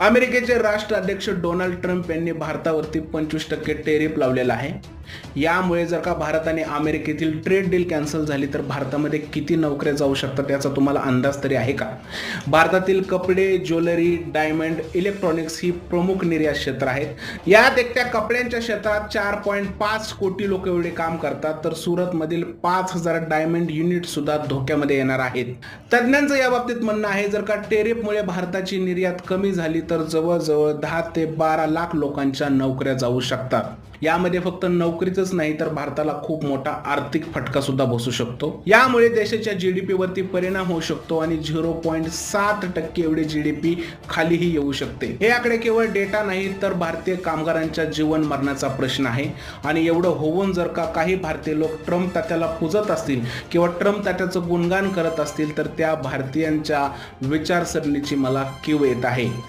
अमेरिकेचे राष्ट्राध्यक्ष Donald Trump यांनी भारतावरती पंचवीस टक्के टेरिफ लावलेला आहे. यामुळे जर का भारत आणि अमेरिकेतील ट्रेड डील कॅन्सल झाली तर भारतामध्ये किती नोकऱ्या जाऊ शकतात याचा तुम्हाला अंदाज तरी आहे का? भारतातील कपडे ज्वेलरी डायमंड इलेक्ट्रॉनिक्स ही प्रमुख निर्यात क्षेत्र आहेत. यात एकट्या कपड्यांच्या क्षेत्रात चार पॉईंट पाच कोटी लोक एवढे काम करतात तर सुरतमधील पाच हजार डायमंड युनिट सुद्धा धोक्यामध्ये येणार आहेत. तज्ज्ञांचं या बाबतीत म्हणणं आहे जर का टेरिफमुळे भारताची निर्यात कमी झाली तर जवळजवळ दहा ते बारा लाख लोकांच्या नोकऱ्या जाऊ शकतात. यामध्ये फक्त नोकरीच नाही तर भारताला खूप मोठा आर्थिक फटका सुद्धा बसू शकतो. यामुळे देशाच्या जीडीपी वरती परिणाम होऊ शकतो आणि झिरो पॉईंट सात टक्के एवढे जीडीपी खालीही येऊ शकते. हे आकडे केवळ डेटा नाही तर भारतीय कामगारांच्या जीवन मरणाचा प्रश्न आहे. आणि एवढं होऊन जर का काही भारतीय लोक ट्रम्प तात्याला पुजत असतील किंवा ट्रम्प तात्याचं गुणगान करत असतील तर त्या भारतीयांच्या विचारसरणीची मला कीव येत आहे.